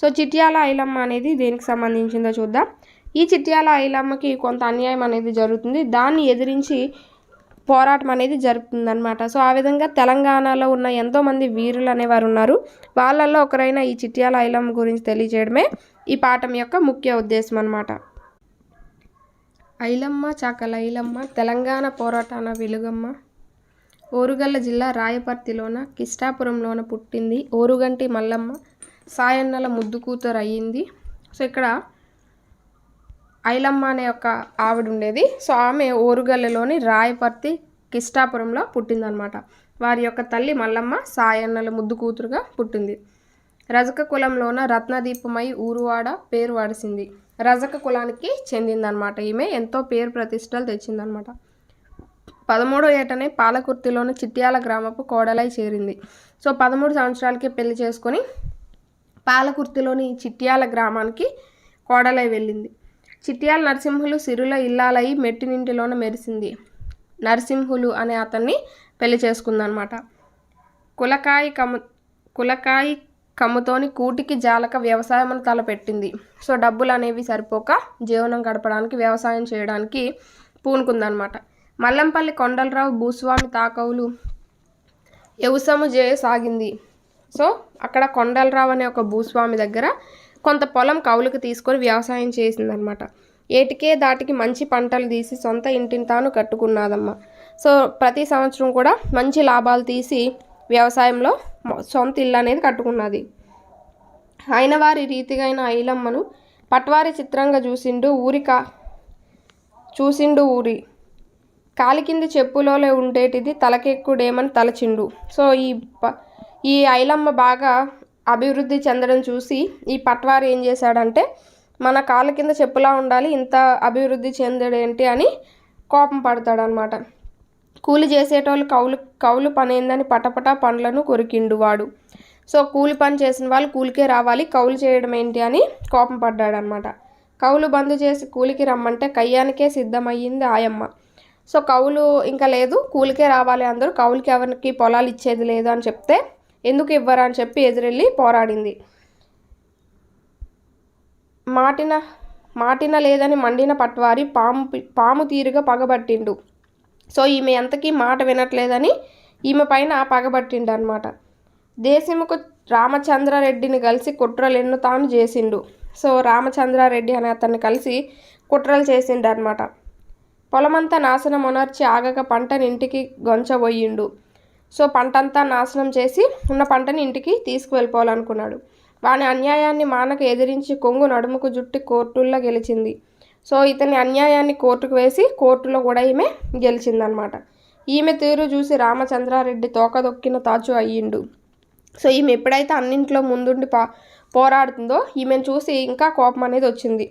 So Chityal Ailamma అనేది దేనికి సంబంధించిందో చూద్దాం. ఈ చిట్యాల ఐలమ్మకి కొంత అన్యాయం అనేది జరుగుతుంది. దాన్ని ఎదిరించి పోరాటం అనేది జరుపుతుందనమాట సో ఆ విధంగా తెలంగాణలో ఉన్న ఎంతోమంది వీరులు అనేవారు ఉన్నారు. వాళ్ళల్లో ఒకరైన ఈ చిట్యాల ఐలమ్మ గురించి తెలియజేయడమే ఈ పాఠం యొక్క ముఖ్య ఉద్దేశం అనమాట ఐలమ్మ చాకల ఐలమ్మ తెలంగాణ పోరాటాన వెలుగమ్మ. ఓరుగల్ల జిల్లా రాయపర్తిలోన కిష్టాపురంలోన పుట్టింది ఓరుగంటి మల్లమ్మ. సాయన్నల ముద్దు కూతురు అయ్యింది. సో ఇక్కడ ఐలమ్మ అనే ఒక ఆవిడ ఉండేది. సో ఆమె ఓరుగల్లలోని రాయపర్తి కిష్టాపురంలో పుట్టిందనమాట. వారి యొక్క తల్లి మల్లమ్మ సాయన్నల ముద్దు కూతురుగా పుట్టింది. రజక కులంలోన రత్నదీపమై ఊరువాడ పేరు వాడిసింది. రజక కులానికి చెందిందనమాట ఈమె. ఎంతో పేరు ప్రతిష్టలు తెచ్చిందనమాట. పదమూడో ఏటనే పాలకుర్తిలోని చిట్యాల గ్రామపు కోడలై చేరింది. సో పదమూడు సంవత్సరాలకి పెళ్ళి చేసుకొని పాలకుర్తిలోని చిట్యాల గ్రామానికి కోడలై వెళ్ళింది. చిట్యాల నరసింహులు సిరుల ఇల్లాలయ్యి మెట్టినింటిలోన మెరిసింది. నరసింహులు అనే అతన్ని పెళ్ళి చేసుకుందనమాట. కులకాయి కము కులకాయి కమ్ముతోని కూటికి జాలక వ్యవసాయం తలపెట్టింది. సో డబ్బులు అనేవి సరిపోక జీవనం గడపడానికి వ్యవసాయం చేయడానికి పూనుకుందనమాట. మల్లంపల్లి కొండలరావు భూస్వామి తాకవులు వ్యవసాయం చేయసాగింది సో అక్కడ కొండలరావు అనే ఒక భూస్వామి దగ్గర కొంత పొలం కౌలుకు తీసుకొని వ్యవసాయం చేసిందనమాట ఏటికే దాటికి మంచి పంటలు తీసి సొంత ఇంటిని తాను కట్టుకున్నదమ్మ. సో ప్రతి సంవత్సరం కూడా మంచి లాభాలు తీసి వ్యవసాయంలో సొంత ఇల్లు అనేది కట్టుకున్నది. అయిన వారి రీతిగా అయిన ఐలమ్మను పట్వారి చిత్రంగా చూసిండు ఊరిక చూసిండు ఊరి. కాలి కింది చెప్పులోనే ఉండేటిది తలకెక్కుడేమని తలచిండు. సో ఈ ప ఈ ఐలమ్మ బాగా అభివృద్ధి చెందడం చూసి ఈ పట్వారు ఏం చేశాడంటే మన కాళ్ళ కింద చెప్పులా ఉండాలి ఇంత అభివృద్ధి చెందడేంటి అని కోపం పడతాడనమాట. కూలి చేసేటోళ్ళు కౌలు కౌలు పని ఏందని పటపట పండ్లను కొరికిండు వాడు. సో కూలి పని చేసిన వాళ్ళు కూలికే రావాలి కౌలు చేయడం ఏంటి అని కోపం పడ్డాడనమాట. కౌలు బంద్ చేసి కూలికి రమ్మంటే కయ్యానికే సిద్ధమయ్యింది ఆయమ్మ. సో కౌలు ఇంకా లేదు కూలికే రావాలి అందరూ కౌలుకి ఎవరికి పొలాలు ఇచ్చేది లేదు అని చెప్తే ఎందుకు ఇవ్వరా అని చెప్పి ఎదురెళ్ళి పోరాడింది. మాటిన మాటిన లేదని మండిన పట్వారి పాము పాము తీరుగా పగబట్టిండు. సో ఈమె ఎంతకీ మాట వినట్లేదని ఈమె పైన పగబట్టిండు అనమాట దేశముకు రామచంద్రారెడ్డిని కలిసి కుట్రలు ఎన్ను తాను చేసిండు. సో రామచంద్రారెడ్డి అనే అతన్ని కలిసి కుట్రలు చేసిండు అనమాట పొలమంతా నాశనం ఉనర్చి ఆగక పంటని ఇంటికి గొంచబోయిండు సో పంట అంతా నాశనం చేసి ఉన్న పంటని ఇంటికి తీసుకువెళ్ళిపోవాలనుకున్నాడు. వాని అన్యాయాన్ని మానక ఎదిరించి కొంగు నడుముకు జుట్టి కోర్టుల్లో గెలిచింది. సో ఇతని అన్యాయాన్ని కోర్టుకు వేసి కోర్టులో కూడా ఈమె గెలిచిందనమాట. ఈమె తీరు చూసి రామచంద్రారెడ్డి తోకదొక్కిన తాచు అయ్యిండు. సో ఈమె ఎప్పుడైతే అన్నింట్లో ముందుండి పా పోరాడుతుందో ఈమెను చూసి ఇంకా కోపం అనేది వచ్చింది.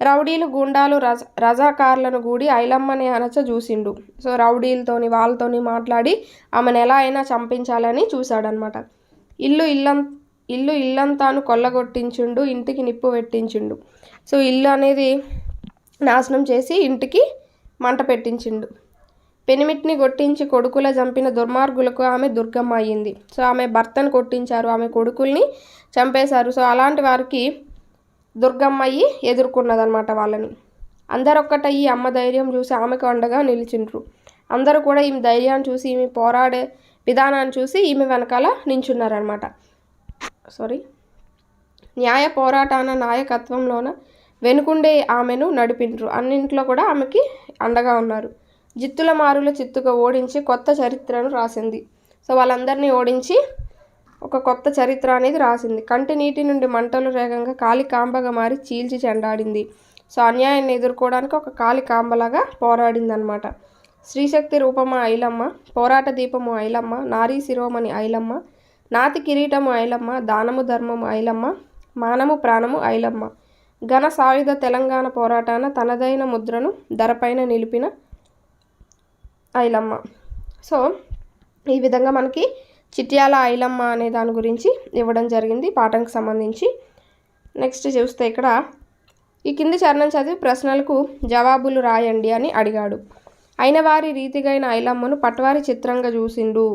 రౌడీలు గుండాలు రజ రజాకారులను కూడి ఐలమ్మని అనచ చూసిండు సో రౌడీలతోని వాళ్ళతోని మాట్లాడి ఆమెను ఎలా అయినా చంపించాలని చూశాడనమాట ఇల్లు ఇల్లం ఇల్లు ఇల్లంతాను కొల్లగొట్టించుండు ఇంటికి నిప్పు పెట్టించుండు. సో ఇల్లు అనేది నాశనం చేసి ఇంటికి మంట పెట్టించిండు. పెనిమిటిని కొట్టించి కొడుకుల చంపిన దుర్మార్గులకు ఆమె దుర్గమ్మ అయ్యింది. సో ఆమె భర్తను కొట్టించారు ఆమె కొడుకుల్ని చంపేశారు. సో అలాంటి వారికి దుర్గమ్మయ్యి ఎదుర్కొన్నదనమాట వాళ్ళని. అందరు ఈ అమ్మ ధైర్యం చూసి ఆమెకు అండగా నిలిచిండ్రు. అందరూ కూడా ఈమె ధైర్యాన్ని చూసి ఈమె పోరాడే విధానాన్ని చూసి ఈమె వెనకాల నించున్నారనమాట సారీ న్యాయ పోరాటాన నాయకత్వంలోన వెనుకుండే ఆమెను నడిపిండ్రు. అన్నింట్లో కూడా ఆమెకి అండగా ఉన్నారు. జిత్తుల మారుల చిత్తుగా ఓడించి కొత్త చరిత్రను రాసింది. సో వాళ్ళందరినీ ఓడించి ఒక కొత్త చరిత్ర అనేది రాసింది. కంటి నీటి నుండి మంటలు రేగంగా కాలి కాంబగా మారి చీల్చి చెండాడింది. సో అన్యాయాన్ని ఎదుర్కోవడానికి ఒక కాలి కాంబలాగా పోరాడింది అనమాట శ్రీశక్తి రూపమ ఐలమ్మ పోరాట దీపము ఐలమ్మ నారీ శిరోమణి ఐలమ్మ నాతి కిరీటము ఐలమ్మ దానము ధర్మము ఐలమ్మ మానము ప్రాణము ఐలమ్మ. ఘన సాయుధ తెలంగాణ పోరాటాన తనదైన ముద్రను ధరపైన నిలిపిన ఐలమ్మ. సో ఈ విధంగా మనకి చిట్యాల ఐలమ్మ అనే దాని గురించి ఇవ్వడం జరిగింది పాఠంకి సంబంధించి. నెక్స్ట్ చూస్తే ఇక్కడ ఈ కింది చరణం చదివి ప్రశ్నలకు జవాబులు రాయండి అని అడిగాడు. అయిన వారి రీతిగైన ఐలమ్మను పట్వారి చిత్రంగా చూసిండు.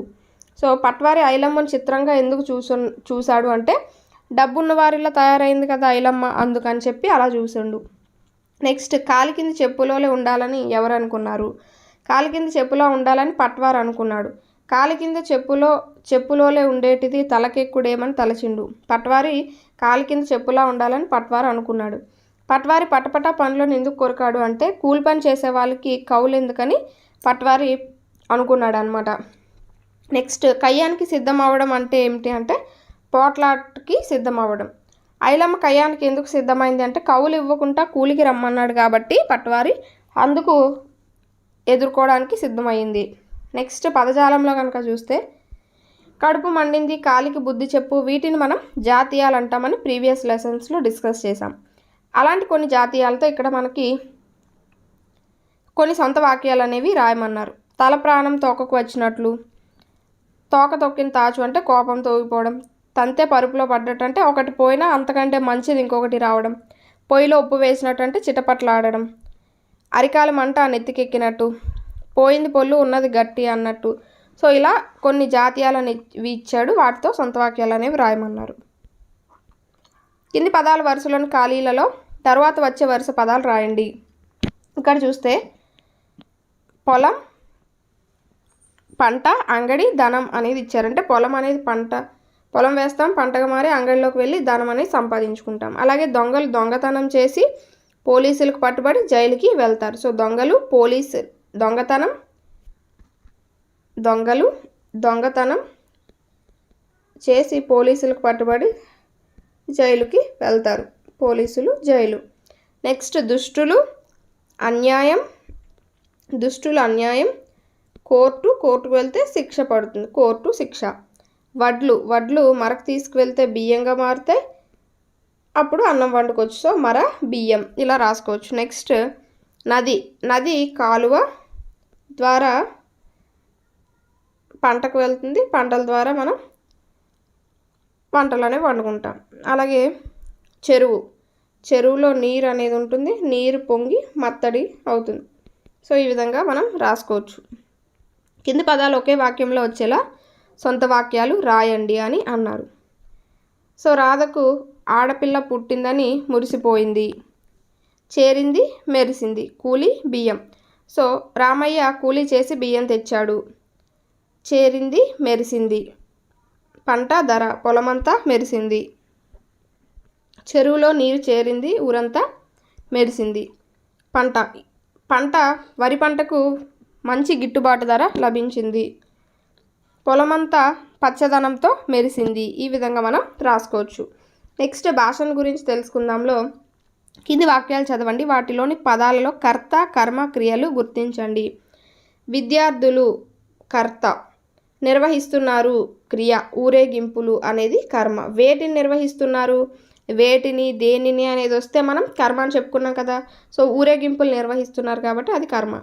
సో పట్వారి ఐలమ్మను చిత్రంగా ఎందుకు చూసు చూశాడు అంటే డబ్బున్న వారిలో తయారైంది కదా ఐలమ్మ అందుకని చెప్పి అలా చూసిండు. నెక్స్ట్ కాలి కింద చెప్పులోనే ఉండాలని ఎవరు అనుకున్నారు? కాలి కింద చెప్పులో ఉండాలని పట్వారు అనుకున్నాడు. కాలి కింద చెప్పులో చెప్పులోలే ఉండేటిది తలకెక్కుడేమని తలచిండు. పట్వారి కాలి కింద చెప్పులా ఉండాలని పట్వారు అనుకున్నాడు. పట్వారి పటపట పనులను ఎందుకు కొరకాడు అంటే కూలి పని చేసే వాళ్ళకి కౌలు ఎందుకని పట్వారి అనుకున్నాడు అనమాట నెక్స్ట్ కయ్యానికి సిద్ధం అవ్వడం అంటే ఏమిటి అంటే పోట్లాట్కి సిద్ధం అవ్వడం ఐలమ్మ కయ్యానికి ఎందుకు సిద్ధమైంది అంటే కవులు ఇవ్వకుండా కూలికి రమ్మన్నాడు కాబట్టి పట్వారి అందుకు ఎదుర్కోవడానికి సిద్ధమైంది నెక్స్ట్ పదజాలంలో కనుక చూస్తే కడుపు మండింది కాలికి బుద్ధి చెప్పు వీటిని మనం జాతీయాలు అంటామని ప్రీవియస్ లెసన్స్లో డిస్కస్ చేసాం అలాంటి కొన్ని జాతీయాలతో ఇక్కడ మనకి కొన్ని సొంత వాక్యాలు అనేవి రాయమన్నారు. తల ప్రాణం తోకకు వచ్చినట్లు తోక తొక్కిన తాచు అంటే కోపం తోగిపోవడం తంతే పరుపులో పడ్డట్టు అంటే ఒకటి పోయినా అంతకంటే మంచిది ఇంకొకటి రావడం పొయ్యిలో ఉప్పు వేసినట్టు అంటే చిటపట్లాడడం అరికాల మంట నెత్తికెక్కినట్టు పోయింది పొల్లు ఉన్నది గట్టి అన్నట్టు. సో ఇలా కొన్ని జాతీయాలను ఇచ్చాడు. వాటితో సొంత వాక్యాలు అనేవి రాయమన్నారు. కింది పదాల వరుసలోని ఖాళీలలో తర్వాత వచ్చే వరుస పదాలు రాయండి. ఇక్కడ చూస్తే పొలం పంట అంగడి ధనం అనేది ఇచ్చారంటే పొలం అనేది పంట పొలం వేస్తాం పంటగా మారి అంగడిలోకి వెళ్ళి ధనం అనేది సంపాదించుకుంటాం. అలాగే దొంగలు దొంగతనం చేసి పోలీసులకు పట్టుబడి జైలుకి వెళ్తారు. సో దొంగలు పోలీసు దొంగతనం దొంగలు దొంగతనం చేసి పోలీసులకు పట్టుబడి జైలుకి వెళ్తారు. పోలీసులు జైలు. నెక్స్ట్ దుష్టులు అన్యాయం దుష్టులు అన్యాయం. కోర్టు కోర్టుకు వెళ్తే శిక్ష పడుతుంది. కోర్టు శిక్ష. వడ్లు వడ్లు మరకు తీసుకువెళ్తే బియ్యంగా మారితే అప్పుడు అన్నం వండుకోవచ్చు. సో మర బియ్యం. ఇలా రాసుకోవచ్చు. నెక్స్ట్ నది. నది కాలువ ద్వారా పంటకు వెళ్తుంది. పంటల ద్వారా మనం పంటలు అనేవి వండుకుంటాం అలాగే చెరువు. చెరువులో నీరు అనేది ఉంటుంది. నీరు పొంగి మత్తడి అవుతుంది. సో ఈ విధంగా మనం రాసుకోవచ్చు. కింది పదాలు ఒకే వాక్యంలో వచ్చేలా సొంత వాక్యాలు రాయండి అని అన్నారు. సో రాధకు ఆడపిల్ల పుట్టిందని మురిసిపోయింది. చేరింది మెరిసింది. కూలి బియ్యం. సో రామయ్య కూలీ చేసి బియ్యం తెచ్చాడు. చేరింది మెరిసింది. పంట ధర పొలమంతా మెరిసింది. చెరువులో నీరు చేరింది ఊరంతా మెరిసింది. పంట పంట వరి పంటకు మంచి గిట్టుబాటు ధర లభించింది. పొలమంతా పచ్చదనంతో మెరిసింది. ఈ విధంగా మనం రాసుకోవచ్చు. నెక్స్ట్ భాషను గురించి తెలుసుకుందాంలో కింది వాక్యాలు చదవండి. వాటిలోని పదాలలో కర్త కర్మ క్రియలు గుర్తించండి. విద్యార్థులు కర్త నిర్వహిస్తున్నారు క్రియ ఊరేగింపులు అనేది కర్మ. వేటిని నిర్వహిస్తున్నారు? వేటిని దేనిని అనేది వస్తే మనం కర్మ అని చెప్పుకున్నాం కదా. సో ఊరేగింపులు నిర్వహిస్తున్నారు కాబట్టి అది కర్మ.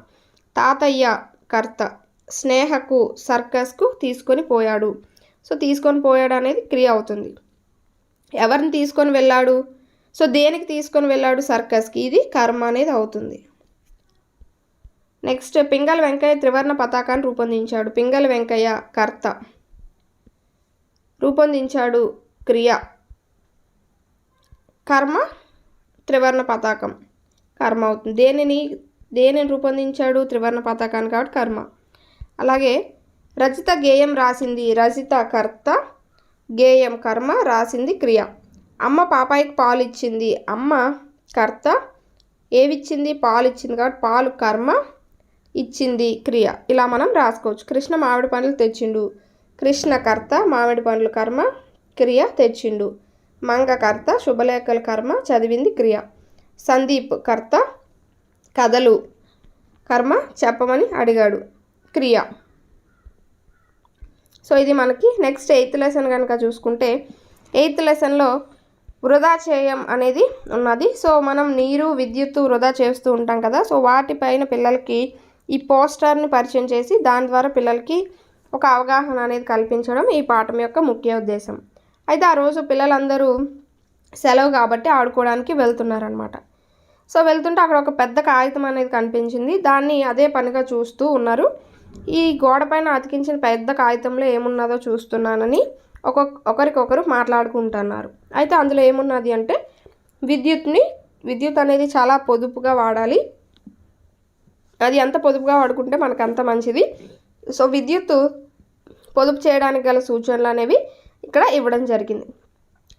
తాతయ్య కర్త స్నేహకు సర్కస్కు తీసుకొని పోయాడు. సో తీసుకొని పోయాడు అనేది క్రియ అవుతుంది. ఎవరిని తీసుకొని వెళ్ళాడు? సో దేనికి తీసుకొని వెళ్ళాడు సర్కస్కి? ఇది కర్మ అనేది అవుతుంది. నెక్స్ట్ పింగళ వెంకయ్య త్రివర్ణ పతాకాన్ని రూపొందించాడు. పింగళ వెంకయ్య కర్త. రూపొందించాడు క్రియ. కర్మ త్రివర్ణ పతాకం. కర్మ అవుతుంది. దేనిని దేనిని రూపొందించాడు త్రివర్ణ పతాకాన్ని కాబట్టి కర్మ. అలాగే రచిత గేయం రాసింది రచిత కర్త గేయం కర్మ రాసింది క్రియ. అమ్మ పాపాయికి పాలు ఇచ్చింది అమ్మ కర్త ఏవిచ్చింది? పాలు ఇచ్చింది కాబట్టి పాలు కర్మ ఇచ్చింది క్రియ. ఇలా మనం రాసుకోవచ్చు. కృష్ణ మామిడి పండ్లు తెచ్చిండు. కృష్ణ కర్త మామిడి పండ్లు కర్మ క్రియ తెచ్చిండు. మంగ కర్త శుభలేఖల కర్మ చదివింది క్రియ. సందీప్ కర్త కథలు కర్మ చెప్పమని అడిగాడు. క్రియ. సో ఇది మనకి నెక్స్ట్ ఎయిత్ లెసన్ కనుక చూసుకుంటే ఎయిత్ లెసన్లో వృధా చేయం అనేది ఉన్నది. సో మనం నీరు విద్యుత్తు వృధా చేస్తూ ఉంటాం కదా. సో వాటిపైన పిల్లలకి ఈ పోస్టర్ని పరిచయం చేసి దాని ద్వారా పిల్లలకి ఒక అవగాహన అనేది కల్పించడం ఈ పాఠం యొక్క ముఖ్య ఉద్దేశం. అయితే ఆ రోజు పిల్లలందరూ సెలవు కాబట్టి ఆడుకోవడానికి వెళ్తున్నారనమాట సో వెళ్తుంటే అక్కడ ఒక పెద్ద కాగితం అనేది కనిపించింది. దాన్ని అదే పనిగా చూస్తూ ఉన్నారు. ఈ గోడ పైన అతికించిన పెద్ద కాగితంలో ఏమున్నదో చూస్తున్నానని ఒక్కొక్క ఒకరికొకరు మాట్లాడుకుంటున్నారు. అయితే అందులో ఏమున్నది అంటే విద్యుత్ని విద్యుత్ అనేది చాలా పొదుపుగా వాడాలి. అది ఎంత పొదుపుగా వాడుకుంటే మనకు అంత మంచిది. సో విద్యుత్ పొదుపు చేయడానికి గల సూచనలు అనేవి ఇక్కడ ఇవ్వడం జరిగింది.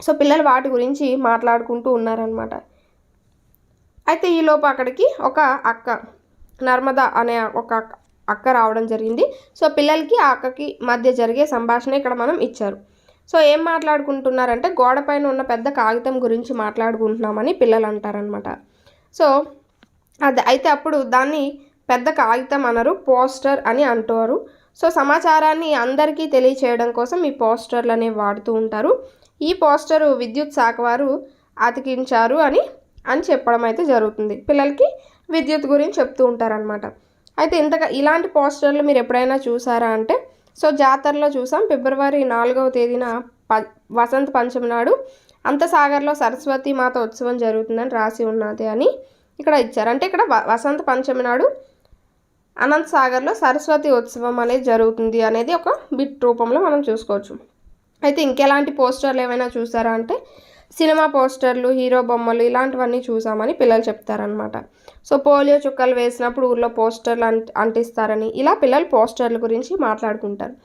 సో పిల్లలు వాటి గురించి మాట్లాడుకుంటూ ఉన్నారనమాట అయితే ఈలోపు అక్కడికి ఒక అక్క నర్మద అనే ఒక అక్క రావడం జరిగింది. సో పిల్లలకి ఆ అక్కకి మధ్య జరిగే సంభాషణ ఇక్కడ మనం ఇచ్చారు. సో ఏం మాట్లాడుకుంటున్నారంటే గోడపైన ఉన్న పెద్ద కాగితం గురించి మాట్లాడుకుంటున్నామని పిల్లలు అంటారనమాట సో అది అయితే అప్పుడు దాన్ని పెద్ద కాగితం అనరు పోస్టర్ అని అంటారు. సో సమాచారాన్ని అందరికీ తెలియచేయడం కోసం ఈ పోస్టర్లు అనేవి వాడుతూ ఉంటారు. ఈ పోస్టరు విద్యుత్ శాఖ వారు అతికించారు అని అని చెప్పడం అయితే జరుగుతుంది. పిల్లలకి విద్యుత్ గురించి చెప్తూ ఉంటారనమాట అయితే ఇంతగా ఇలాంటి పోస్టర్లు మీరు ఎప్పుడైనా చూసారా అంటే సో జాతరలో చూసాం. ఫిబ్రవరి నాలుగవ తేదీన ప వసంత పంచమి నాడు అంతసాగర్లో సరస్వతి మాత ఉత్సవం జరుగుతుందని రాసి ఉన్నది అని ఇక్కడ ఇచ్చారు. అంటే ఇక్కడ వసంత పంచమి నాడు అనంత్ సాగర్లో సరస్వతి ఉత్సవం అనేది జరుగుతుంది అనేది ఒక బిట్ రూపంలో మనం చూసుకోవచ్చు. అయితే ఇంకెలాంటి పోస్టర్లు ఏమైనా చూసారా అంటే సినిమా పోస్టర్లు హీరో బొమ్మలు ఇలాంటివన్నీ చూసామని పిల్లలు చెప్తారనమాట సో పోలియో చుక్కలు వేసినప్పుడు ఊర్లో పోస్టర్లు అంటిస్తారని ఇలా పిల్లలు పోస్టర్ల గురించి మాట్లాడుకుంటారు.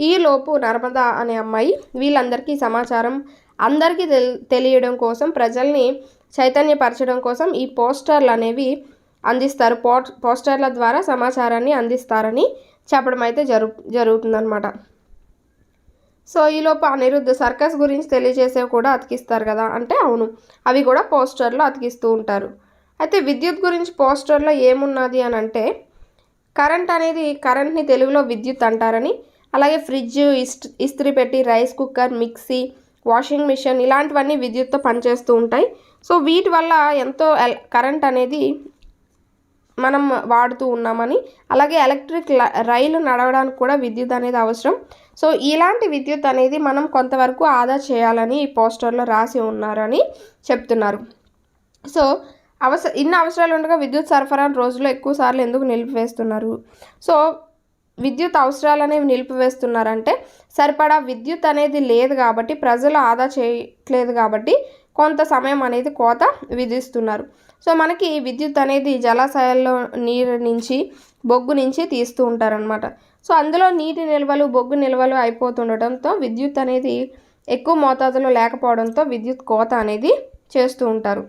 ఈలోపు నర్మద అనే అమ్మాయి వీళ్ళందరికీ సమాచారం అందరికీ తెలియడం కోసం ప్రజల్ని చైతన్యపరచడం కోసం ఈ పోస్టర్లు అనేవి అందిస్తారు. పో పోస్టర్ల ద్వారా సమాచారాన్ని అందిస్తారని చెప్పడం అయితే జరు జరుగుతుందన్నమాట. సో ఈలోపు అనిరుద్ధ సర్కస్ గురించి తెలియజేసేవి కూడా అతికిస్తారు కదా? అంటే అవును అవి కూడా పోస్టర్లో అతికిస్తూ ఉంటారు. అయితే విద్యుత్ గురించి పోస్టర్లో ఏమున్నది అని అంటే కరెంట్ అనేది కరెంట్ని తెలుగులో విద్యుత్ అంటారని అలాగే ఫ్రిడ్జ్ ఇస్త్రీ పెట్టి rice cooker mixie washing machine ఇలాంటివన్నీ విద్యుత్తో పనిచేస్తూ ఉంటాయి. సో వీటి వల్ల ఎంతో కరెంట్ అనేది మనం వాడుతూ ఉన్నామని అలాగే ఎలక్ట్రిక్ రైలు నడవడానికి కూడా విద్యుత్ అనేది అవసరం. సో ఇలాంటి విద్యుత్ అనేది మనం కొంతవరకు ఆదా చేయాలని ఈ పోస్టర్లో రాసి ఉన్నారని చెప్తున్నారు. సో అవసర ఇన్ని అవసరాలు ఉండగా విద్యుత్ సరఫరాను రోజులో ఎక్కువ సార్లు ఎందుకు నిలిపివేస్తున్నారు? సో విద్యుత్ అవసరాలు అనేవి నిలిపివేస్తున్నారంటే సరిపడా విద్యుత్ అనేది లేదు కాబట్టి ప్రజలు ఆదా చేయట్లేదు కాబట్టి కొంత సమయం అనేది కోత విధిస్తున్నారు. సో మనకి విద్యుత్ అనేది జలాశయాల్లో నీరు నుంచి బొగ్గు నుంచి తీస్తూ ఉంటారనమాట సో అందులో నీటి నిల్వలు బొగ్గు నిల్వలు అయిపోతుండటంతో విద్యుత్ అనేది ఎక్కువ మోతాదులో లేకపోవడంతో విద్యుత్ కోత అనేది చేస్తూ ఉంటారు.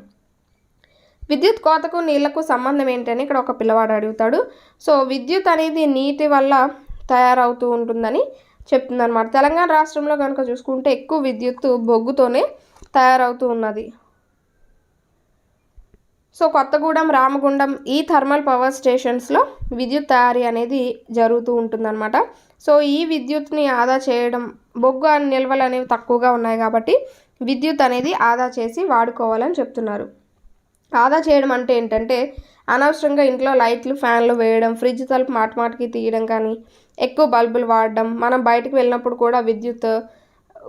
విద్యుత్ కోతకు నీళ్ళకు సంబంధం ఏంటని ఇక్కడ ఒక పిల్లవాడు అడుగుతాడు. సో విద్యుత్ అనేది నీటి వల్ల తయారవుతూ ఉంటుందని చెప్తుందన్నమాట. తెలంగాణ రాష్ట్రంలో కనుక చూసుకుంటే ఎక్కువ విద్యుత్ బొగ్గుతోనే తయారవుతూ ఉన్నది. సో కొత్తగూడెం రామగుండం ఈ థర్మల్ పవర్ స్టేషన్స్లో విద్యుత్ తయారీ అనేది జరుగుతూ ఉంటుందన్నమాట. సో ఈ విద్యుత్ని ఆదా చేయడం బొగ్గు నిల్వలు అనేవి తక్కువగా ఉన్నాయి కాబట్టి విద్యుత్ అనేది ఆదా చేసి వాడుకోవాలని చెప్తున్నారు. ఆదా చేయడం అంటే ఏంటంటే అనవసరంగా ఇంట్లో లైట్లు ఫ్యాన్లు వేయడం ఫ్రిడ్జ్ తలుపు మాటమాటికి తీయడం కానీ ఎక్కువ బల్బులు వాడడం మనం బయటకు వెళ్ళినప్పుడు కూడా విద్యుత్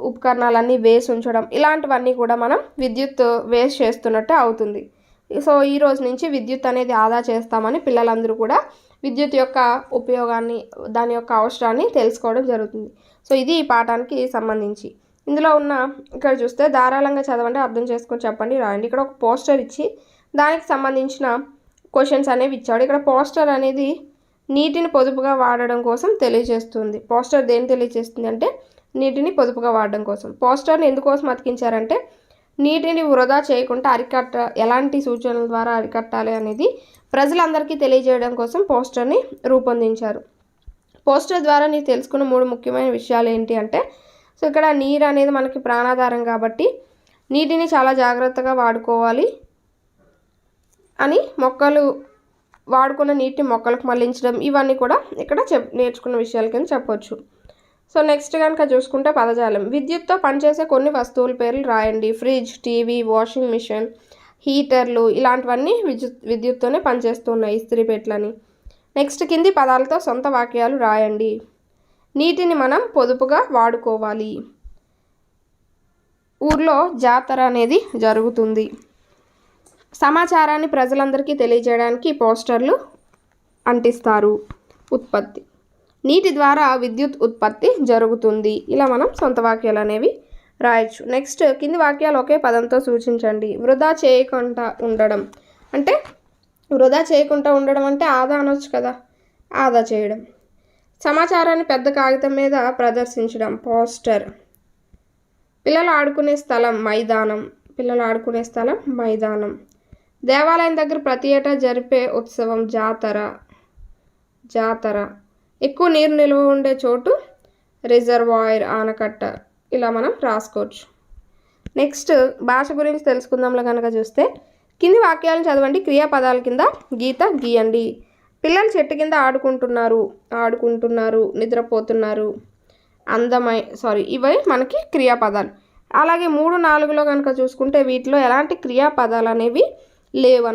ఉపకరణాలన్నీ వేసి ఉంచడం ఇలాంటివన్నీ కూడా మనం విద్యుత్ వేస్ట్ చేస్తున్నట్టే అవుతుంది. సో ఈ రోజు నుంచి విద్యుత్ అనేది ఆదా చేస్తామని పిల్లలందరూ కూడా విద్యుత్ యొక్క ఉపయోగాన్ని దాని యొక్క అవసరాన్ని తెలుసుకోవడం జరుగుతుంది. సో ఇది ఈ పాఠానికి సంబంధించి. ఇందులో ఉన్న ఇక్కడ చూస్తే ధారాళంగా చదవండి అర్థం చేసుకొని చెప్పండి రాయండి. ఇక్కడ ఒక పోస్టర్ ఇచ్చి దానికి సంబంధించిన క్వశ్చన్స్ అనేవి ఇచ్చాడు. ఇక్కడ పోస్టర్ అనేది నీటిని పొదుపుగా వాడడం కోసం తెలియజేస్తుంది. పోస్టర్ దేని తెలియజేస్తుంది అంటే నీటిని పొదుపుగా వాడడం కోసం. పోస్టర్ని ఎందుకోసం అతికించారంటే నీటిని వృధా చేయకుండా అరికట్ట ఎలాంటి సూచనల ద్వారా అరికట్టాలి అనేది ప్రజలందరికీ తెలియజేయడం కోసం పోస్టర్ని రూపొందించారు. పోస్టర్ ద్వారా నేను తెలుసుకున్న మూడు ముఖ్యమైన విషయాలు ఏంటి అంటే సో ఇక్కడ నీరు అనేది మనకి ప్రాణాధారం కాబట్టి నీటిని చాలా జాగ్రత్తగా వాడుకోవాలి. అని మొక్కలు వాడుకున్న నీటిని మొక్కలకు మళ్ళించడం ఇవన్నీ కూడా ఇక్కడ చెప్ నేర్చుకున్న విషయాల కింద చెప్పొచ్చు. సో నెక్స్ట్ కనుక చూసుకుంటే పదజాలం. విద్యుత్తో పనిచేసే కొన్ని వస్తువుల పేర్లు రాయండి. ఫ్రిడ్జ్ టీవీ వాషింగ్ మిషన్ హీటర్లు ఇలాంటివన్నీ విద్యుత్ విద్యుత్తోనే పనిచేస్తున్నాయి ఇస్త్రీ పెట్లని. నెక్స్ట్ కింది పదాలతో సొంత వాక్యాలు రాయండి. నీటిని మనం పొదుపుగా వాడుకోవాలి. ఊర్లో జాతర అనేది జరుగుతుంది. సమాచారాన్ని ప్రజలందరికీ తెలియజేయడానికి పోస్టర్లు అంటిస్తారు. ఉత్పత్తి. నీటి ద్వారా విద్యుత్ ఉత్పత్తి జరుగుతుంది. ఇలా మనం సొంత వాక్యాలు అనేవి రాయొచ్చు. నెక్స్ట్ కింది వాక్యాలు ఒకే పదంతో సూచించండి. వృధా చేయకుండా ఉండడం. అంటే వృధా చేయకుండా ఉండడం అంటే ఆదా అనొచ్చు కదా? ఆదా చేయడం. సమాచారాన్ని పెద్ద కాగితం మీద ప్రదర్శించడం. పోస్టర్. పిల్లలు ఆడుకునే స్థలం మైదానం. పిల్లలు ఆడుకునే స్థలం మైదానం. దేవాలయం దగ్గర ప్రతి ఏటా జరిపే ఉత్సవం జాతర జాతర. ఎక్కువ నీరు నిల్వ ఉండే చోటు రిజర్వాయర్ ఆనకట్ట. ఇలా మనం రాసుకోవచ్చు. నెక్స్ట్ భాష గురించి తెలుసుకుందాంలో కనుక చూస్తే కింది వాక్యాలను చదవండి. క్రియాపదాల కింద గీత గీయండి. పిల్లలు చెట్టు కింద ఆడుకుంటున్నారు ఆడుకుంటున్నారు నిద్రపోతున్నారు. అందమై సారీ ఇవి మనకి క్రియాపదాలు. అలాగే మూడు నాలుగులో కనుక చూసుకుంటే వీటిలో ఎలాంటి క్రియాపదాలు అనేవి లేవు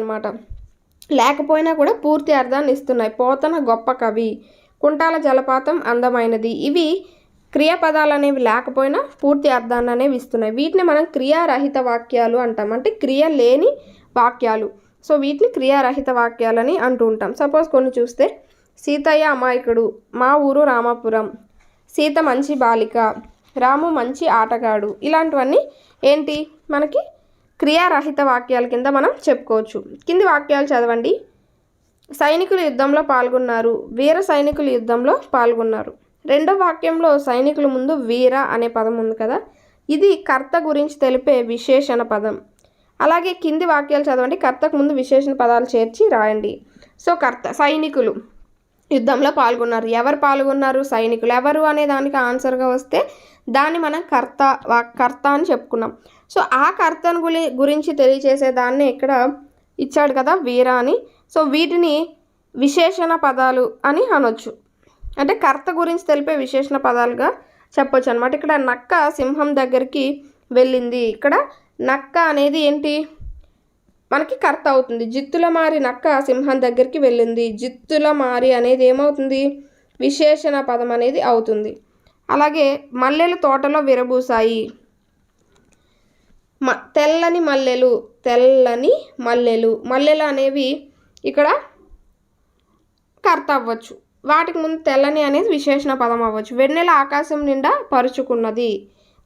లేకపోయినా కూడా పూర్తి అర్థాన్ని ఇస్తున్నాయి. పోతన గొప్ప కవి. కుంటాల జలపాతం అందమైనది. ఇవి క్రియాపదాలు అనేవి లేకపోయినా పూర్తి అర్థాన్ని అనేవి ఇస్తున్నాయి. వీటిని మనం క్రియారహిత వాక్యాలు అంటాం. అంటే క్రియ లేని వాక్యాలు. సో వీటిని క్రియారహిత వాక్యాలని అంటూ ఉంటాం. సపోజ్ కొన్ని చూస్తే సీతయ్య అమాయకుడు మా ఊరు రామాపురం సీత మంచి బాలిక రాము మంచి ఆటగాడు ఇలాంటివన్నీ ఏంటి? మనకి క్రియారహిత వాక్యాల కింద మనం చెప్పుకోవచ్చు. కింది వాక్యాలు చదవండి. సైనికులు యుద్ధంలో పాల్గొన్నారు. వీర సైనికులు యుద్ధంలో పాల్గొన్నారు. రెండో వాక్యంలో సైనికుల ముందు వీర అనే పదం ఉంది కదా? ఇది కర్త గురించి తెలిపే విశేషణ పదం. అలాగే కింది వాక్యాలు చదవండి. కర్తకు ముందు విశేషణ పదాలు చేర్చి రాయండి. సో కర్త సైనికులు యుద్ధంలో పాల్గొన్నారు. ఎవరు పాల్గొన్నారు? సైనికులు. ఎవరు అనే దానికి ఆన్సర్గా వస్తే దాన్ని మనం కర్త వా కర్త అని చెప్పుకున్నాం. సో ఆ కర్తను గురి గురించి తెలియచేసేదాన్ని ఇక్కడ ఇచ్చాడు కదా వీర అని. సో వీటిని విశేషణ పదాలు అని అనొచ్చు. అంటే కర్త గురించి తెలిపే విశేషణ పదాలుగా చెప్పొచ్చు అనమాట ఇక్కడ నక్క సింహం దగ్గరికి వెళ్ళింది. ఇక్కడ నక్క అనేది ఏంటి? మనకి కర్త అవుతుంది. జిత్తుల మారి నక్క సింహం దగ్గరికి వెళ్ళింది. జిత్తుల మారి అనేది ఏమవుతుంది? విశేషణ పదం అనేది అవుతుంది. అలాగే మల్లెలు తోటలో విరబూసాయి. మ తెల్లని మల్లెలు తెల్లని మల్లెలు. మల్లెలు అనేవి ఇక్కడ కర్త అవ్వచ్చు వాటికి ముందు తెల్లని అనేది విశేషణ పదం అవ్వచ్చు. వెన్నెల ఆకాశం నిండా పరుచుకున్నది.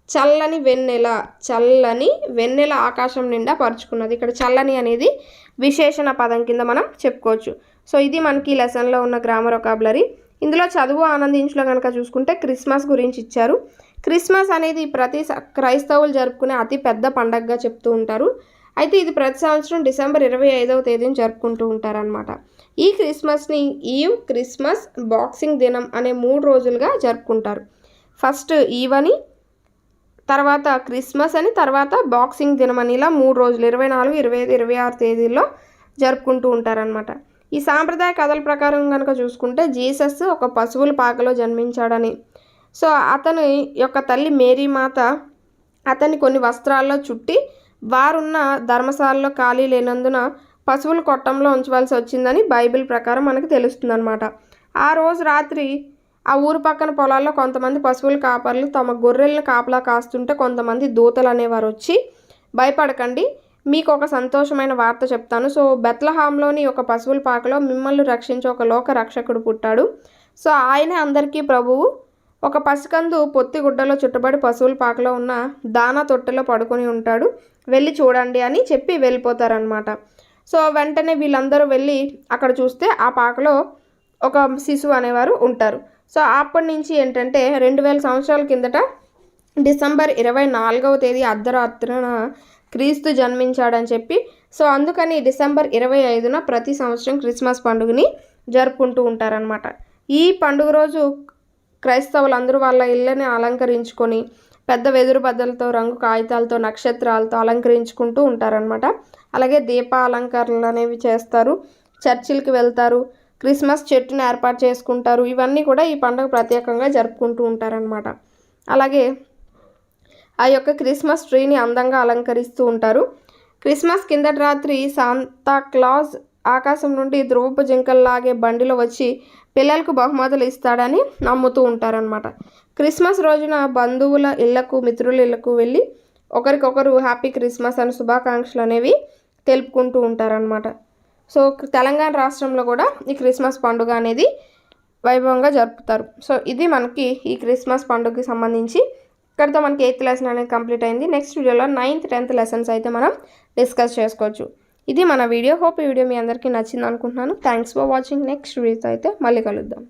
చల్లని వెన్నెల చల్లని వెన్నెల ఆకాశం నిండా పరుచుకున్నది. ఇక్కడ చల్లని అనేది విశేషణ పదం కింద మనం చెప్పుకోవచ్చు. సో ఇది మనకి ఈ లెసన్లో ఉన్న గ్రామర్ ఒకాబులరీ ఇందులో చదువు ఆనందించులో కనుక చూసుకుంటే క్రిస్మస్ గురించి ఇచ్చారు. క్రిస్మస్ అనేది ప్రతి క్రైస్తవులు జరుపుకునే అతి పెద్ద పండగగా చెప్తూ ఉంటారు. అయితే ఇది ప్రతి సంవత్సరం డిసెంబర్ ఇరవై ఐదవ తేదీని జరుపుకుంటూ ఉంటారనమాట ఈ క్రిస్మస్ని ఈవ్ క్రిస్మస్ బాక్సింగ్ దినం అనే మూడు రోజులుగా జరుపుకుంటారు. ఫస్ట్ ఈవ్ అని తర్వాత క్రిస్మస్ అని తర్వాత బాక్సింగ్ దినం అని ఇలా మూడు రోజులు ఇరవై నాలుగు ఇరవై ఐదు ఇరవై ఆరు తేదీల్లో జరుపుకుంటూ ఉంటారనమాట ఈ సాంప్రదాయ కథల ప్రకారం కనుక చూసుకుంటే జీసస్ ఒక పశువుల పాకలో జన్మించాడని సో అతని యొక్క తల్లి మేరీ మాత అతన్ని కొన్ని వస్త్రాల్లో చుట్టి వారున్న ధర్మశాలలో ఖాళీ లేనందున పశువుల కొట్టంలో ఉంచవలసి వచ్చిందని బైబిల్ ప్రకారం మనకు తెలుస్తుందన్నమాట. ఆ రోజు రాత్రి ఆ ఊరు పక్కన పొలాల్లో కొంతమంది పశువుల కాపర్లు తమ గొర్రెలను కాపలా కాస్తుంటే కొంతమంది దూతలు అనేవారు వచ్చి భయపడకండి మీకు ఒక సంతోషమైన వార్త చెప్తాను. సో బెత్లహాంలోని ఒక పశువుల పాకలో మిమ్మల్ని రక్షించే ఒక లోక రక్షకుడు పుట్టాడు. సో ఆయనే అందరికీ ప్రభువు. ఒక పసికందు పొత్తి గుడ్డలో చుట్టబడి పశువుల పాకలో ఉన్న దానా తొట్టెలో పడుకొని ఉంటాడు. వెళ్ళి చూడండి అని చెప్పి వెళ్ళిపోతారనమాట సో వెంటనే వీళ్ళందరూ వెళ్ళి అక్కడ చూస్తే ఆ పాకలో ఒక శిశువు అనేవారు ఉంటారు. సో అప్పటి నుంచి ఏంటంటే రెండు వేల సంవత్సరాల కిందట డిసెంబర్ ఇరవై నాలుగవ తేదీ అర్ధరాత్రిన క్రీస్తు జన్మించాడని చెప్పి సో అందుకని డిసెంబర్ ఇరవై ఐదున ప్రతి సంవత్సరం క్రిస్మస్ పండుగని జరుపుకుంటూ ఉంటారనమాట ఈ పండుగ రోజు క్రైస్తవులందరూ వాళ్ళ ఇళ్ళని అలంకరించుకొని పెద్ద వెదురు బద్దలతో రంగు కాగితాలతో నక్షత్రాలతో అలంకరించుకుంటూ ఉంటారనమాట అలాగే దీప అలంకరణలు అనేవి చేస్తారు. చర్చిలకి వెళ్తారు. క్రిస్మస్ చెట్టుని ఏర్పాటు చేసుకుంటారు. ఇవన్నీ కూడా ఈ పండుగ ప్రత్యేకంగా జరుపుకుంటూ ఉంటారనమాట అలాగే ఆ యొక్క క్రిస్మస్ ట్రీని అందంగా అలంకరిస్తూ ఉంటారు. క్రిస్మస్ కిందటి రాత్రి శాంతా క్లాజ్ ఆకాశం నుండి ధ్రువపు జింకల్లాగే బండిలో వచ్చి పిల్లలకు బహుమతులు ఇస్తాడని నమ్ముతూ ఉంటారనమాట క్రిస్మస్ రోజున బంధువుల ఇళ్ళకు మిత్రుల ఇళ్ళకు వెళ్ళి ఒకరికొకరు హ్యాపీ క్రిస్మస్ అని శుభాకాంక్షలు అనేవి తెలుపుకుంటూ ఉంటారనమాట సో తెలంగాణ రాష్ట్రంలో కూడా ఈ క్రిస్మస్ పండుగ అనేది వైభవంగా జరుపుతారు. సో ఇది మనకి ఈ క్రిస్మస్ పండుగకి సంబంధించి. ఇక్కడితో మనకి ఎయిత్ లెసన్ అనేది కంప్లీట్ అయింది. నెక్స్ట్ వీడియోలో నైన్త్ టెన్త్ లెసన్స్ అయితే మనం డిస్కస్ చేసుకోవచ్చు. ఇది మన వీడియో. హోప్ ఈ వీడియో మీ అందరికీ నచ్చింది అనుకుంటున్నాను థ్యాంక్స్ ఫర్ వాచింగ్ నెక్స్ట్ వీడియోతో అయితే మళ్ళీ కలుద్దాం.